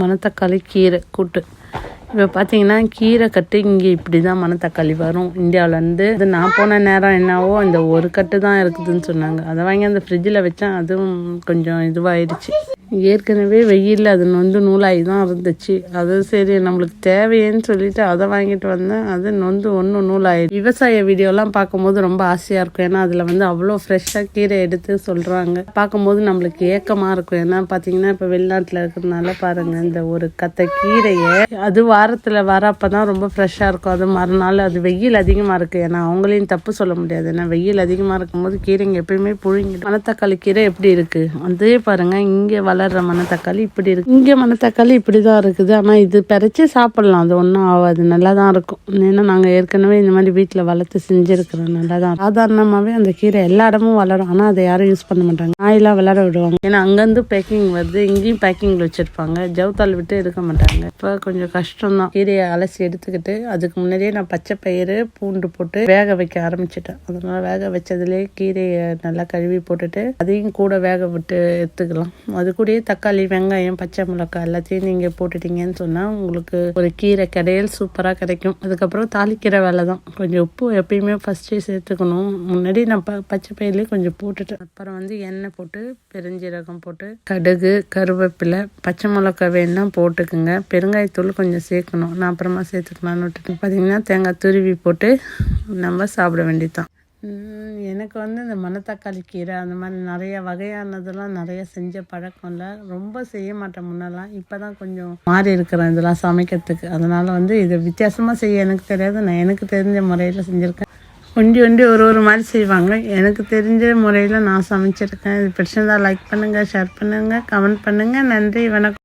மணத்தக்காளி கீரை கூட்டு. இப்போ பார்த்தீங்கன்னா கீரை கட்டு இங்கே இப்படி தான் மணத்தக்காளி வரும். இந்தியாவிலேருந்து அது நான் போன நேரம் என்னவோ இந்த ஒரு கட்டு தான் இருக்குதுன்னு சொன்னாங்க. அதை வாங்கி அந்த ஃப்ரிட்ஜில் வச்சேன் அதுவும் கொஞ்சம் இதுவாகிடுச்சு ஏற்கனவே வெயிலில் அது நொந்து நூலாகி தான் இருந்துச்சு. அது சரி நம்மளுக்கு தேவையேன்னு சொல்லிட்டு அதை வாங்கிட்டு வந்தேன். அது நொந்து ஒன்று நூலாகி விவசாய வீடியோலாம் பார்க்கும்போது ரொம்ப ஆசையாக இருக்கும். ஏன்னா அதில் வந்து அவ்வளோ ஃப்ரெஷ்ஷாக கீரை எடுத்து சொல்கிறாங்க பார்க்கும்போது நம்மளுக்கு ஏக்கமாக இருக்கும். ஏன்னா பார்த்தீங்கன்னா இப்போ வெளிநாட்டில் இருக்கிறதுனால பாருங்கள் இந்த ஒரு கத்தை கீரையை அது வாரத்தில் வரப்போ தான் ரொம்ப ஃப்ரெஷ்ஷாக இருக்கும். அது மறுநாள் அது வெயில் அதிகமாக இருக்குது ஏன்னா அவங்களையும் தப்பு சொல்ல முடியாது. ஏன்னா வெயில் அதிகமாக இருக்கும்போது கீரைங்க எப்பயுமே புழுங்கிடும். மணத்தக்காளி கீரை எப்படி இருக்குது அதே பாருங்கள் இங்கே வளர்கிற மணத்தக்காளி இப்படி இருக்கு. இங்கே மணத்தக்காளி இப்படி தான் இருக்குது. ஆனால் இது பறிச்சு சாப்பிடலாம். அது ஒன்றும் ஆகாது. நல்லா தான் இருக்கும். ஏன்னா நாங்கள் ஏற்கனவே இந்த மாதிரி வீட்டில் வளர்த்து செஞ்சுருக்கிறோம். நல்லா தான் சாதாரணமாகவே அந்த கீரை எல்லா இடமும் வளரும். ஆனால் அதை யாரும் யூஸ் பண்ண மாட்டாங்க. நாயெல்லாம் விளையாட விடுவாங்க. ஏன்னா அங்கேருந்து பேக்கிங் வருது இங்கேயும் பேக்கிங்கில் வச்சுருப்பாங்க. ஜவுத்தால் விட்டு எடுக்க மாட்டாங்க. இப்போ கொஞ்சம் கஷ்டம் தான் கீரையை அலசி எடுத்துக்கிட்டு அதுக்கு முன்னாடியே நான் பச்சை பயிறு பூண்டு போட்டு வேக வைக்க ஆரம்பிச்சிட்டேன். அதனால வேக வச்சதுலேயே கீரையை நல்லா கழுவி போட்டுட்டு அதையும் கூட வேக விட்டு எடுத்துக்கலாம். அது கூடயே தக்காளி வெங்காயம் பச்சை மிளகாய் எல்லாத்தையும் நீங்கள் போட்டுட்டீங்கன்னு சொன்னால் உங்களுக்கு ஒரு கீரை கடையல் சூப்பராக கிடைக்கும். அதுக்கப்புறம் தாளிக்கிற வேலை தான். கொஞ்சம் உப்பு எப்பயுமே ஃபஸ்ட்டே சேர்த்துக்கணும். முன்னாடி நான் ப பச்சை பயிலே கொஞ்சம் போட்டுட்டேன். அப்புறம் வந்து எண்ணெய் போட்டு பெருஞ்சீரகம் போட்டு கடுகு கருவேப்பிலை பச்சை மிளகாய் வேணும்னா போட்டுக்குங்க. பெருங்காயத்தூள் கொஞ்சம் சேர்க்கணும். நான் அப்புறமா சேர்த்துக்கலாம்னு விட்டுட்டு பார்த்தீங்கன்னா தேங்காய் துருவி போட்டு நம்ம சாப்பிட வேண்டியதான் எனக்கு வந்து இந்த மணத்தக்காளி கீரை அந்த மாதிரி நிறைய வகையானதெல்லாம் நிறைய செஞ்ச பழக்கம் இல்லை ரொம்ப செய்ய மாட்டேன் முன்னெல்லாம். இப்போ தான் கொஞ்சம் மாறி இருக்கிறேன் இதெல்லாம் சமைக்கிறதுக்கு. அதனால் வந்து இதை வித்தியாசமாக செய்ய எனக்கு தெரியாது. நான் எனக்கு தெரிஞ்ச முறையில் செஞ்சுருக்கேன். ஒண்டி ஒண்டி ஒரு ஒரு மாதிரி செய்வாங்க. எனக்கு தெரிஞ்ச முறையில் நான் சமைச்சிருக்கேன். இது பிடிச்சிருந்தா லைக் பண்ணுங்கள் ஷேர் பண்ணுங்கள் கமெண்ட் பண்ணுங்கள் நன்றி வணக்கம்.